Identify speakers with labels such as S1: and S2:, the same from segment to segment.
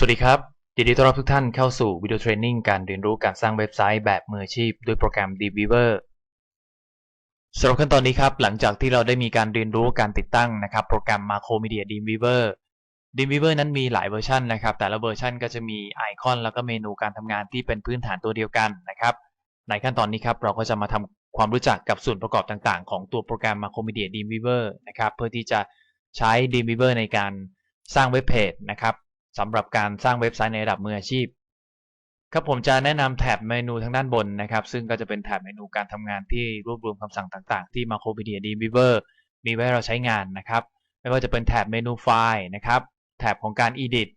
S1: สวัสดีครับ ยินดีต้อนรับทุกท่านเข้าสู่วิดีโอเทรนนิ่งการเรียนรู้การสร้างเว็บไซต์แบบมืออาชีพด้วยโปรแกรม Dreamweaver สำหรับขั้นตอนนี้ครับ หลังจากที่เราได้มีการเรียนรู้การติดตั้งนะครับ โปรแกรม Macro Media Dreamweaver Dreamweaver นั้นมีหลายเวอร์ชันนะครับ แต่ละเวอร์ชันก็จะมีไอคอนแล้วก็เมนูการทำงานที่เป็นพื้นฐานตัวเดียวกันนะครับ ในขั้นตอนนี้ครับเราก็จะมาทำความรู้จักกับส่วนประกอบต่างๆ ของตัวโปรแกรม Macro Media Dreamweaver นะครับ เพื่อที่จะใช้ Dreamweaver ในการสร้างเว็บเพจนะครับ สำหรับการสร้างเว็บไซต์ในระดับมืออาชีพครับผมจะแนะนำแถบเมนูทางด้านบนนะครับ ซึ่งก็จะเป็นแถบเมนูการทำงานที่รวบรวมคำสั่งต่างๆ ที่ Macromedia Dreamweaver มีไว้เราใช้งานนะครับ ไม่ว่าจะเป็นแถบเมนูไฟล์นะครับแถบของการ edit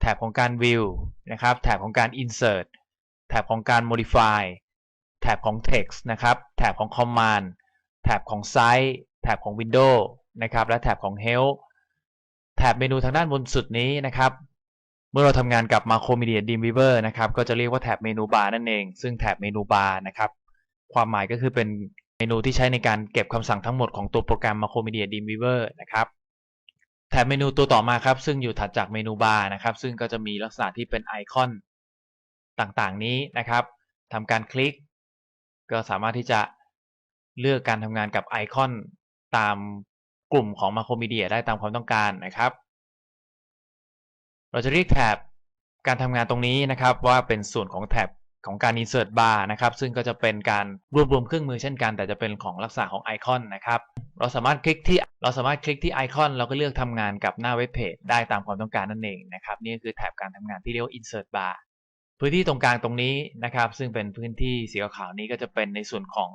S1: แถบของการ view นะครับแถบของการ insert แถบของการ modify แถบของ text นะครับแถบของ command แถบของ site แถบของ window นะครับและแถบของ help แถบเมนูทางด้านบนสุดนี้นะครับ เมื่อเราทำงานกับ Macromedia Dreamweaver นะครับ ก็จะเรียกว่าแถบเมนูบาร์นั่นเอง ซึ่งแถบเมนูบาร์นะครับ ความหมายก็คือเป็นเมนูที่ใช้ในการเก็บคำสั่งทั้งหมดของตัวโปรแกรม Macromedia Dreamweaver นะครับ แถบเมนูตัวต่อมาครับ ซึ่งอยู่ถัดจากเมนูบาร์นะครับ ซึ่งก็จะมีลักษณะที่เป็นไอคอนต่างๆ นี้นะครับทำการคลิก ก็สามารถที่จะเลือกการทำงานกับไอคอนตามกลุ่มของ Macromedia ได้ตามความต้องการนะครับ เราจะเรียกแถบการทำงานตรงนี้นะครับว่าเป็นส่วนของแถบของการ insert bar นะครับซึ่งก็จะเป็นการรวบรวมเครื่องมือเช่นกัน แต่จะเป็นของลักษณะของไอคอนนะครับเราสามารถคลิกที่เราสามารถคลิกที่ไอคอนเราก็เลือกทำงานกับหน้าเว็บเพจได้ตามความต้องการนั่นเองนะครับนี่คือแถบการทำงานที่เรียกว่า insert bar พื้นที่ตรงกลางตรงนี้นะครับ ซึ่งเป็นพื้นที่สีขาวนี้ก็จะเป็นในส่วนของ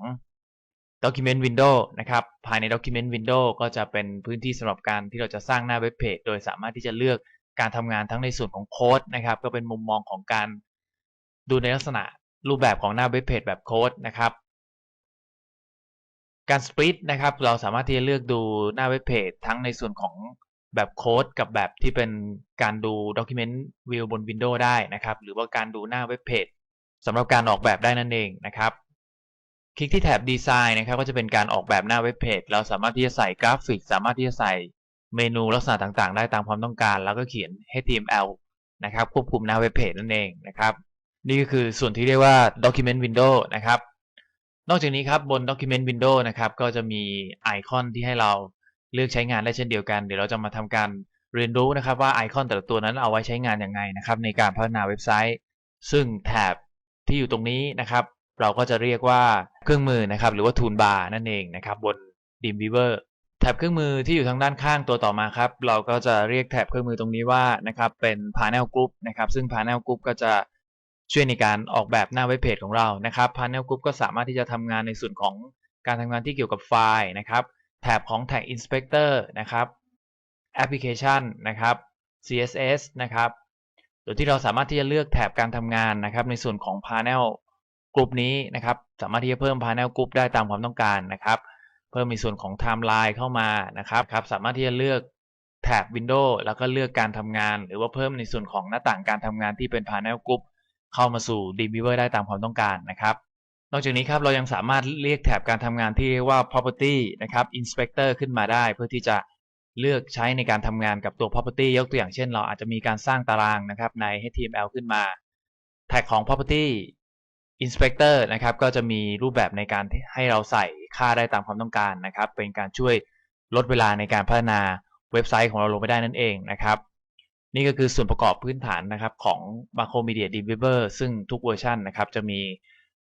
S1: document window นะครับ ภายใน document window ก็จะเป็นพื้นที่สำหรับการที่เราจะสร้างหน้าเว็บเพจ โดยสามารถที่จะเลือก การทำงานทั้งในส่วนของโค้ดนะครับ ก็เป็นมุมมองของการดูในลักษณะรูปแบบของหน้าเว็บเพจแบบโค้ดนะครับ การสปริตนะครับ เราสามารถที่จะเลือกดูหน้าเว็บเพจทั้งในส่วนของแบบโค้ดกับแบบที่เป็นการดู Document View บน Windows ได้นะครับ หรือว่าการดูหน้าเว็บเพจสำหรับการออกแบบได้นั่นเองนะครับ คลิกที่แถบดีไซน์นะครับ ก็จะเป็นการออกแบบหน้าเว็บเพจเราสามารถที่จะใส่กราฟิก สามารถที่จะใส่ เมนูลักษณะต่างๆ ได้ตามความต้องการ แล้วก็เขียน HTML นะครับควบคุมหน้าเว็บเพจนั่นเองนะครับ นี่ก็คือส่วนที่เรียกว่า Document Window นะครับ นอกจากนี้ครับบน Document Window นะครับก็จะมีไอคอนที่ให้เราเลือกใช้งานได้เช่นเดียวกัน เดี๋ยวเราจะมาทำการเรียนรู้นะครับว่าไอคอนแต่ละตัวนั้นเอาไว้ใช้งานอย่างไงนะครับในการพัฒนาเว็บไซต์ ซึ่งแถบที่อยู่ตรงนี้นะครับ เราก็จะเรียกว่าเครื่องมือนะครับหรือว่า Toolbar นั่นเองนะครับบน Dreamweaver แถบเครื่องมือที่อยู่ทางด้านข้างตัวต่อมาครับ เราก็จะเรียกแถบเครื่องมือตรงนี้ว่านะครับเป็น Panel Group นะครับ ซึ่ง Panel Group ก็จะช่วยในการออกแบบหน้าเว็บเพจของเรานะครับ Panel Group ก็สามารถที่จะทำงานในส่วนของการทำงานที่เกี่ยวกับไฟล์นะครับแถบของ Tag Inspector นะครับ Application นะครับ CSS นะครับโดยที่เราสามารถที่จะเลือกแถบการทำงานนะครับ ในส่วนของ Panel Group นี้นะครับ สามารถที่จะเพิ่ม Panel Group ได้ตามความต้องการนะครับ พิ่มมีส่วนของไทม์ไลน์เข้ามานะครับครับสามารถที่จะเลือกแถบ Windows แล้วก็เลือกการทำงาน หรือว่าเพิ่มในส่วนของหน้าต่างการทำงานที่เป็น Panel Group เข้ามาสู่ Dreamweaver ได้ตามความต้องการนะครับ นอกจากนี้ครับเรายังสามารถเรียกแถบการทำงานที่เรียกว่า property นะครับ inspector ขึ้นมาได้ เพื่อที่จะเลือกใช้ในการทำงานกับตัว property ยกตัวอย่างเช่น เราอาจจะมีการสร้างตารางนะครับใน HTML ขึ้นมา แท็กของ property inspector นะครับก็จะมีรูปแบบในการให้เราใส่ ค่าได้ตามความต้องการนะครับ เป็นการช่วยลดเวลาในการพัฒนาเว็บไซต์ของเราลงไปได้นั่นเองนะครับ นี่ก็คือส่วนประกอบพื้นฐานนะครับของ Macromedia Dreamweaver ซึ่งทุกเวอร์ชันนะครับจะมี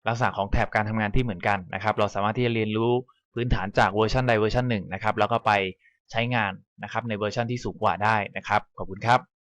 S1: ลักษณะของแถบการทำงานที่เหมือนกันนะครับ เราสามารถที่จะเรียนรู้พื้นฐานจากเวอร์ชันใดเวอร์ชันหนึ่งนะครับ แล้วก็ไปใช้งานนะครับในเวอร์ชันที่สูงกว่าได้นะครับ ขอบคุณครับ